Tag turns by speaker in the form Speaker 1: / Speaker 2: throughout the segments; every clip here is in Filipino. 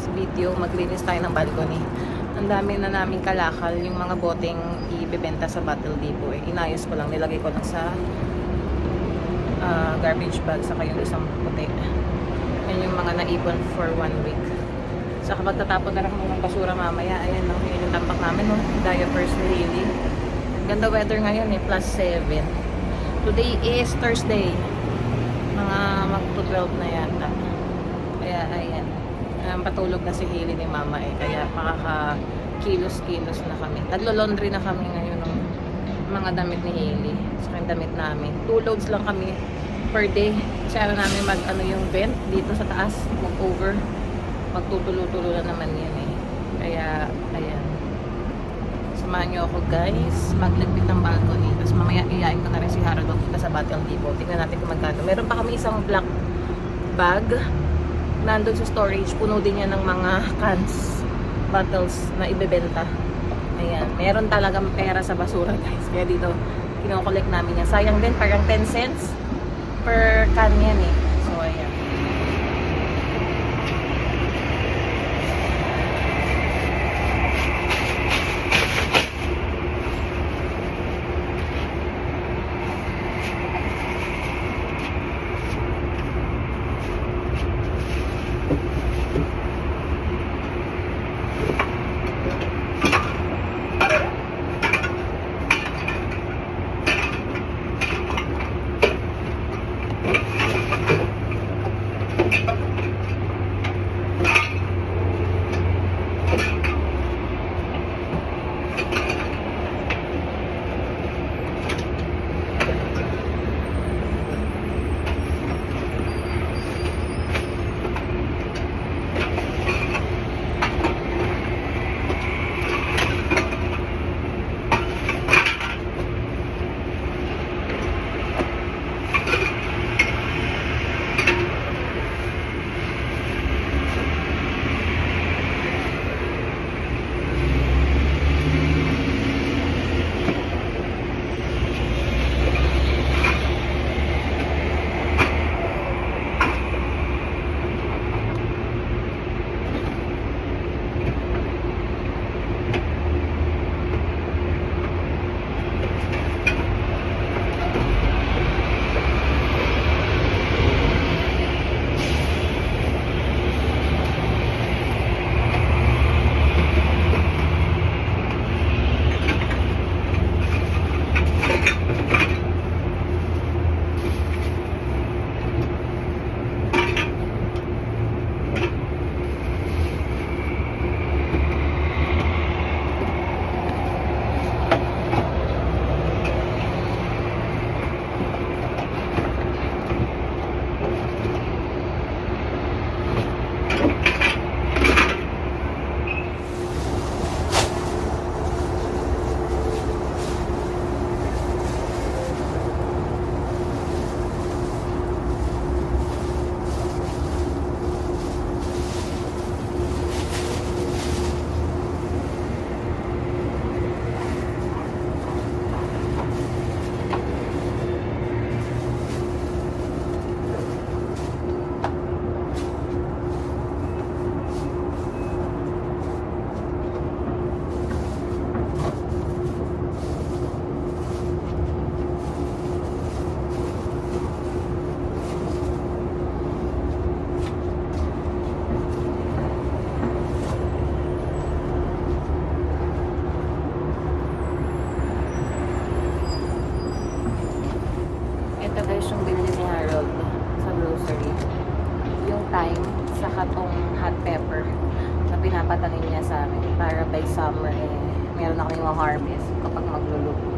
Speaker 1: today's video, maglinis tayo ng balcony. Ang dami na naming kalakal, yung mga boteng ibebenta sa Battle Depot. Eh. Inayos ko lang, nilagay ko lang sa ah, garbage bag, saka yung isang puti. Yan yung mga naipon for one week. Saka magtatapon na lang ng basura mamaya. Ayan, no, yun yung tampak namin, no? diapers Lily. Ganda weather ngayon eh, plus 7. Today is Thursday. Mga mag-12 na yata. Kaya, ayan. Um, patulog na si Hailey ni Mama eh. Kaya makaka-kilos-kilos na kami. Naglo-laundry na kami ngayon ng mga damit ni Hailey. Saka yung damit namin. Two loads lang kami per day. Kasi ano namin mag, ano yung vent dito sa taas. Mag-over. Magtutulo-tulo na naman yan eh. Kaya, ayan. Samahan nyo ako guys. Magligpit ng balcony. Tapos mamaya iyain ko na rin si Harold magpunta sa Battle Depot. Tingnan natin kung magkano. Meron pa kami isang black bag. Nandun sa storage. Puno din yan ng mga cans, bottles na ibebenta. Ayan. Meron talagang pera sa basura guys. Kaya dito, kinokollect namin yan. Sayang din, parang 10 cents per can yan eh. So, ayan.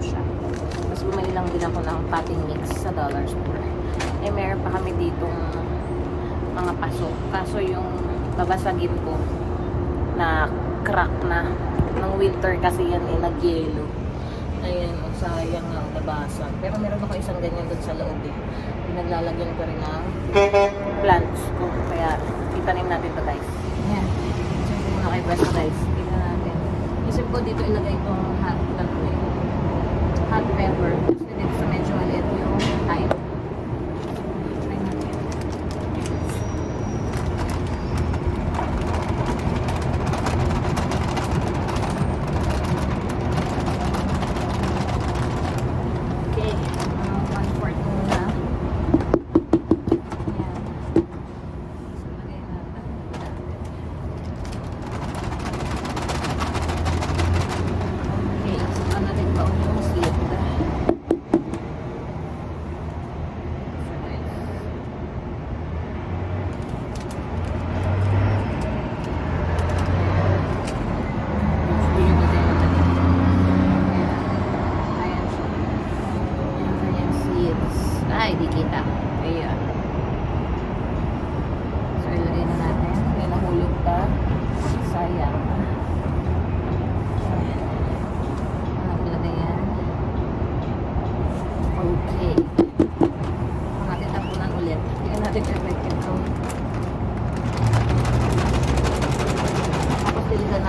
Speaker 1: Siya. Tapos bumili lang din ako ng potting mix sa dollar store. Eh meron pa kami ditong mga paso. Kaso yung babasagin ko na crack na ng winter kasi yan eh, nag-yellow. Ayan, oh, sayang ang nabasag. Pero meron ako isang ganyan doon sa loob eh. Pinaglalagyan ko rin ng plants ko. Kaya, itanim natin to guys. Ayan. Ko muna kay guys. Tingnan natin. Isip ko dito ilagay itong hot, hot pepper.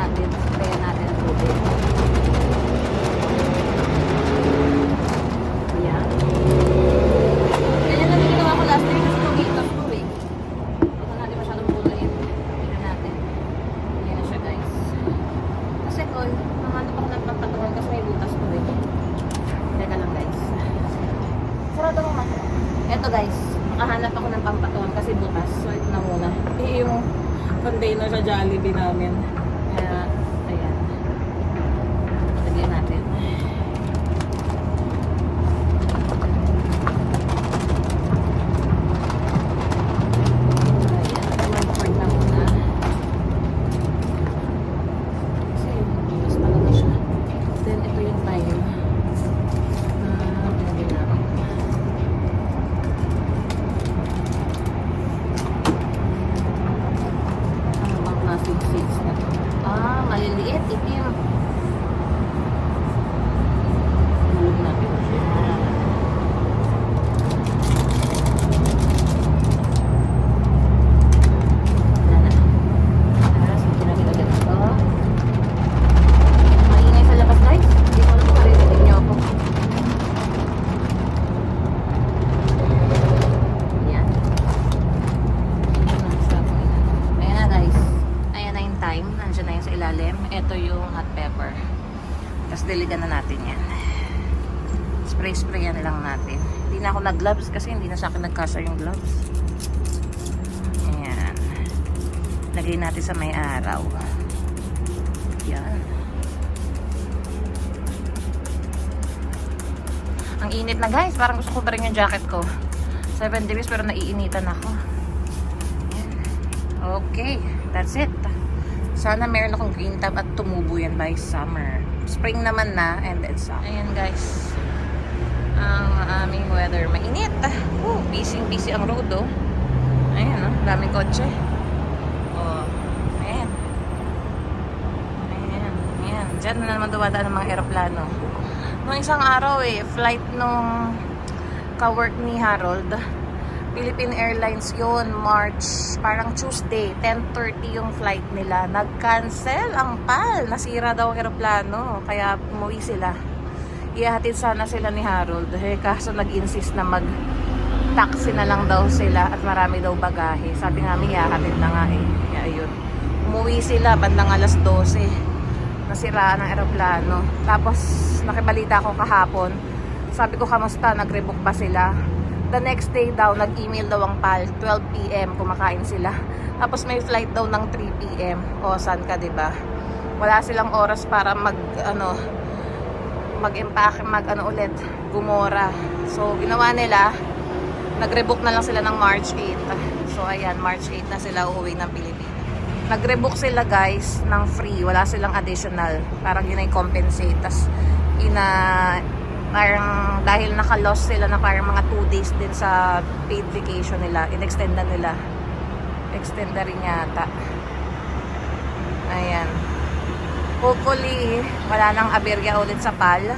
Speaker 1: നാട്ടിൽ നിന്ന് സ്പ്രേ നാട്ടിൽ നിന്ന് Lagay natin sa may araw. Yan. Ang init na guys. Parang gusto ko ba rin yung jacket ko. 7 degrees pero naiinitan ako. Okay, that's it. Sana meron akong green tab at tumubo yan by summer. Spring naman na and then summer. Ayan guys. Ang aming weather. Mainit. Oh, busy busy ang road oh. Ayan oh, daming kotse. Oh, ayan. Ayan, ayan. Diyan na naman dumadaan ng mga eroplano. Nung isang araw eh, flight nung ka-work ni Harold, Philippine Airlines yun, March, parang Tuesday, 10.30 yung flight nila. Nag-cancel ang PAL. Nasira daw ang aeroplano. Kaya umuwi sila. Ihahatid sana sila ni Harold. Eh, kaso nag-insist na mag taxi na lang daw sila at marami daw bagahe. Sabi namin, ihahatid na nga eh. Kaya yun. Umuwi sila bandang alas 12. Nasiraan ang aeroplano. Tapos, nakibalita ako kahapon. Sabi ko, kamusta? Nag-rebook ba sila? The next day daw, nag-email daw ang PAL, 12pm, kumakain sila. Tapos may flight daw ng 3pm. O, saan ka, ba? Wala silang oras para mag, ano, mag-empake, mag, ano ulit, gumora. So, ginawa nila, nag-rebook na lang sila ng March 8. So, ayan, March 8 na sila uuwi ng Pilipinas. Nag-rebook sila, guys, ng free. Wala silang additional. Parang yun ay compensate. Tapos, ina, parang dahil naka-loss sila na parang mga 2 days din sa paid vacation nila, in-extend na nila. Extend na rin yata. Ayan. Hopefully, wala nang aberya ulit sa PAL.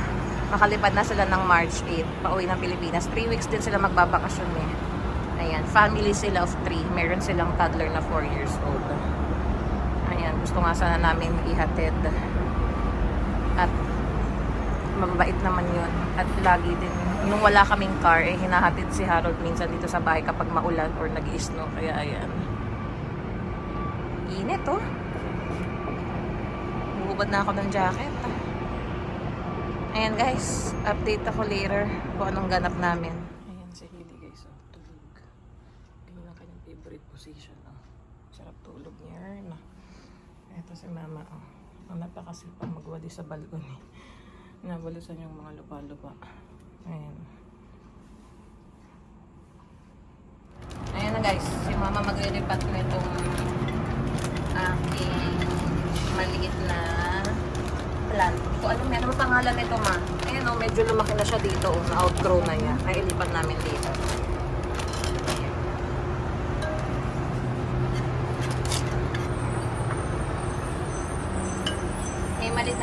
Speaker 1: Makalipad na sila ng March 8, pauwi ng Pilipinas. 3 weeks din sila magbabakasyon eh. Ayan, family sila of 3. Meron silang toddler na 4 years old. Gusto nga sana namin ihatid. At mababait naman yun. At lagi din, nung wala kaming car, eh, hinahatid si Harold minsan dito sa bahay kapag maulan or nag-snow. Kaya ayan. Init oh. Bubad na ako ng jacket. Ayan guys, update ako later kung anong ganap namin. Ayan si Hilly guys, oh, tulog. Ganyan ang kanyang favorite position. Oh. Sarap tulog niya. No? Ito si mama. Oh. Ang napakasipang magwali sa balcony. Nabalusan yung mga lupa-lupa. Ayan. Ayan na guys, si mama maglilipat na itong aking maliit na plant. Yan. Ano pangalan nito ma? Ayan o, medyo lumaki na siya dito. Oh, na-outgrow na niya. Ay, ilipat namin dito.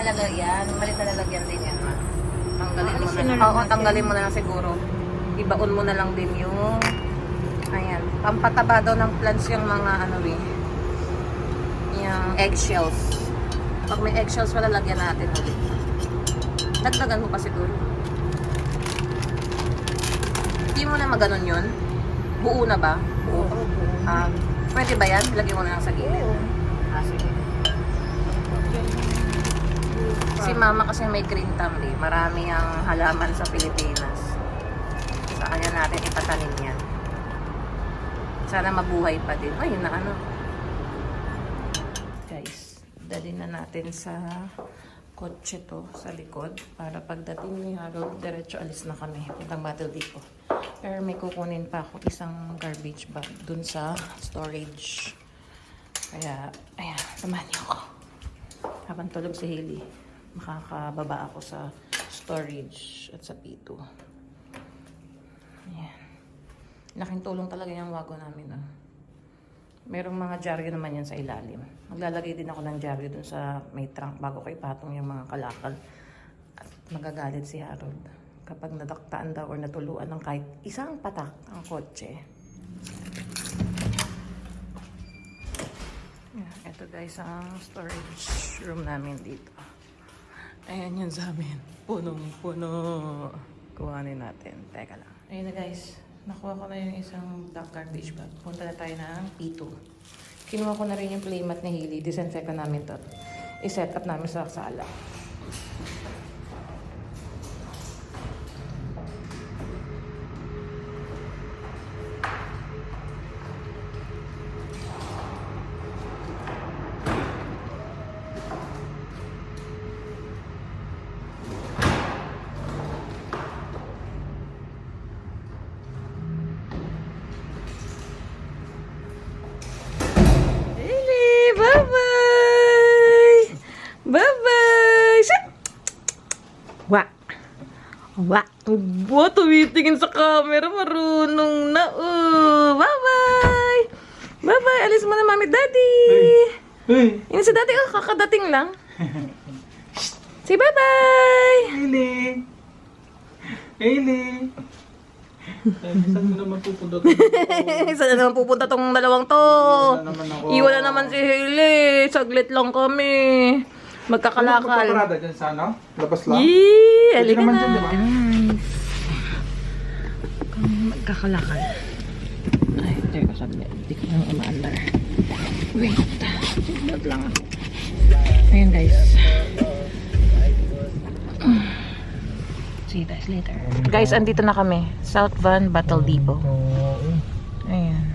Speaker 1: Malit na lalagyan. Malit na lalagyan din yan. Tanggalin mo na. Oo, tanggalin mo na lang siguro. Ibaon mo na lang din yung Ayan. Pampataba daw ng plants yung mga ano eh. Yung eggshells. Pag may eggshells pala, lagyan natin ulit. Dagdagan mo pa siguro. Hindi mo na maganon yun? Buo na ba? Buo. Ah, pwede ba yan? Lagyan mo na lang sa gilid. Ah, sige. Si mama kasi may green thumb eh. Marami ang halaman sa Pilipinas. Sa kanya natin ipatanim yan. Sana mabuhay pa din. Ay, na ano. Dali na natin sa kotse to sa likod para pagdating ni Harold, diretso alis na kami. Puntang Battle Depot. Pero may kukunin pa ako isang garbage bag dun sa storage. Kaya, ayan, samahan niyo ako. Habang tulog si Hailey, makakababa ako sa storage at sa P2. Ayan. Laking tulong talaga yung wago namin. Ah. Merong mga dyaryo naman yan sa ilalim. Maglalagay din ako ng dyaryo dun sa may trunk bago ko ipatong yung mga kalakal. At magagalit si Harold kapag nadaktaan daw or natuluan ng kahit isang patak ang kotse. Yeah, ito guys ang storage room namin dito. Ayan yun sa amin. Punong-puno. Kuhanin natin. Teka lang. Ayun na guys. Nakuha ko na yung isang black garbage bag. Punta na tayo ng P2. Kinuha ko na rin yung playmat ni Haley. Disinfect na namin to. I-set up namin sa sala. Wa! Wa, tumitingin sa camera. Marunong na. Oh, bye-bye! Bye-bye! Alis mo na, mami, daddy!
Speaker 2: Hey!
Speaker 1: Yun si daddy, oh, kakadating lang. Say bye-bye!
Speaker 2: Hailey! Hailey! Saan mo naman pupunta to?
Speaker 1: Saan na naman pupunta tong dalawang to?
Speaker 2: Na.
Speaker 1: Iwan na naman si Hailey. Saglit lang kami. Magkakalakal.
Speaker 2: Magpaparada dyan sa ano? Labas lang?
Speaker 1: Yee! Halika na.
Speaker 2: dyan, di ba?
Speaker 1: Nice. Kami magkakalakal. Ay, teka saglit. Hindi ko nang umaandar. Wait. Wait lang ako. Ayan guys. See you guys later. Guys, andito na kami. South Van Battle Depot. Ayan.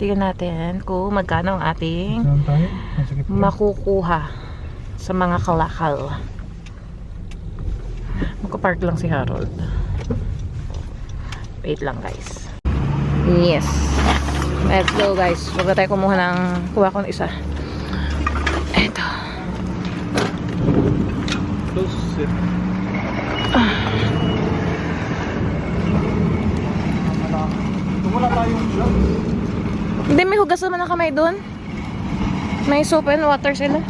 Speaker 1: Tingnan natin kung magkano ang ating
Speaker 2: tayo?
Speaker 1: Makukuha sa mga kalakal. Magka-park lang si Harold. Wait lang guys. Yes. Let's go guys. Huwag na tayo kumuha ng kuha ko ng isa. Eto.
Speaker 2: Close. Doon wala tayong.
Speaker 1: Hindi, may hugas naman ng kamay doon. May soap and water sila.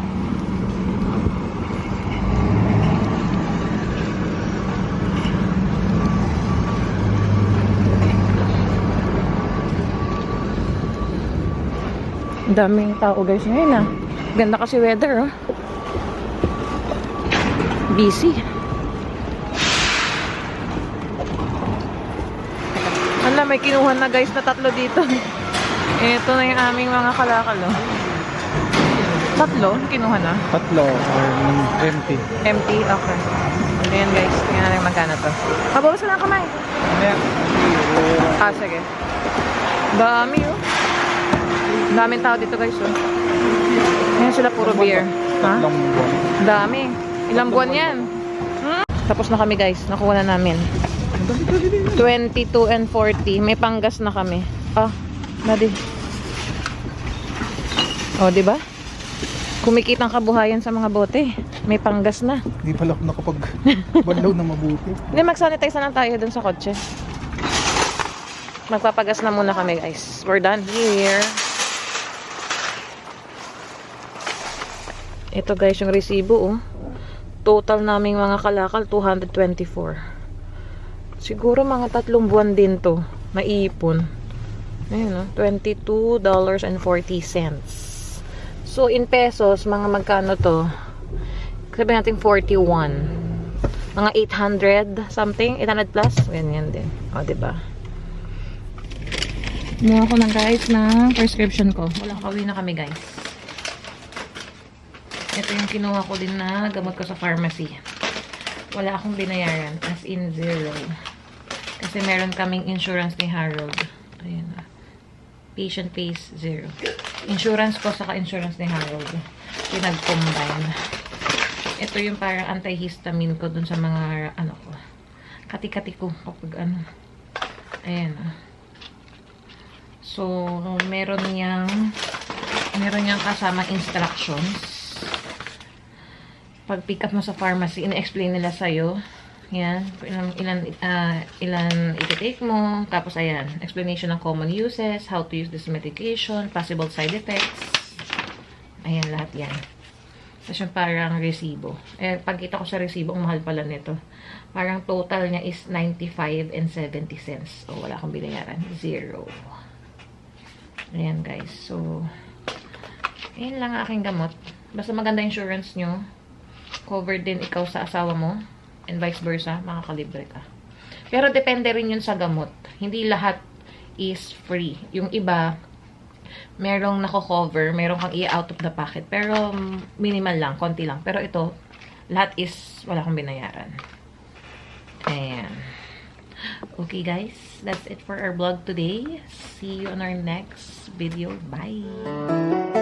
Speaker 1: Daming tao guys ngayon ah. Ganda kasi weather oh. Busy. Ala, may kinuha na guys na tatlo dito. Ito na yung aming mga kalakal oh. Tatlo? Kinuha na?
Speaker 2: Tatlo or empty.
Speaker 1: Empty? Okay. Ayan guys, tingnan natin magkano to. Kabawas na lang kamay.
Speaker 2: Ayan.
Speaker 1: Ah, sige. Dami oh. Daming tao dito guys oh. Ayan sila puro beer. Ha?
Speaker 2: Buwan.
Speaker 1: Dami. Ilang buwan yan? Hmm? Tapos na kami guys. Nakuha na namin. 22 and 40. May panggas na kami. Ah, nadi. Oh, di ba? Kumikita ang kabuhayan sa mga bote. May panggas na.
Speaker 2: Hindi pala ako nakapag banlaw na mabuti.
Speaker 1: Hindi, mag-sanitize na lang tayo dun sa kotse. Magpapagas na muna kami, guys. We're done here. Ito, guys, yung resibo, oh. Total naming mga kalakal, 224. Siguro mga tatlong buwan din to. Maipon. Ayun, oh. $22.40. So, in pesos, mga magkano to? Sabi natin 41 mga 800 something 800 plus ganyan din o diba Kumuha ko ng guys ng prescription ko wala kawi na kami guys ito yung kinuha ko din na gamot ko sa pharmacy wala akong binayaran as in zero kasi meron kaming insurance ni Harold ayun na patient pays zero insurance ko saka insurance ni Harold pinag-combine. Ito yung parang antihistamine ko dun sa mga, ano ko, kati-kati ko kapag ano. Ayan, ah. So, meron niyang, meron niyang kasama instructions. Pag pick up mo sa pharmacy, ina-explain nila sa'yo. Yan, ilan, ilan, ah, ilan iti-take mo. Tapos, ayan, explanation ng common uses, how to use this medication, possible side effects. Ayan, lahat yan. Tapos yung parang resibo. Eh, pagkita ko sa resibo, ang mahal pala nito. Parang total niya is 95 and 70 cents. So, wala akong binayaran. Zero. Ayan, guys. So, ayan lang ang aking gamot. Basta maganda insurance nyo. Covered din ikaw sa asawa mo. And vice versa, makakalibre ka. Pero depende rin yun sa gamot. Hindi lahat is free. Yung iba, merong nako-cover, merong kang i-out of the pocket. Pero minimal lang, konti lang. Pero ito, lahat is wala kang binayaran. Ayan. Okay guys, that's it for our vlog today. See you on our next video. Bye!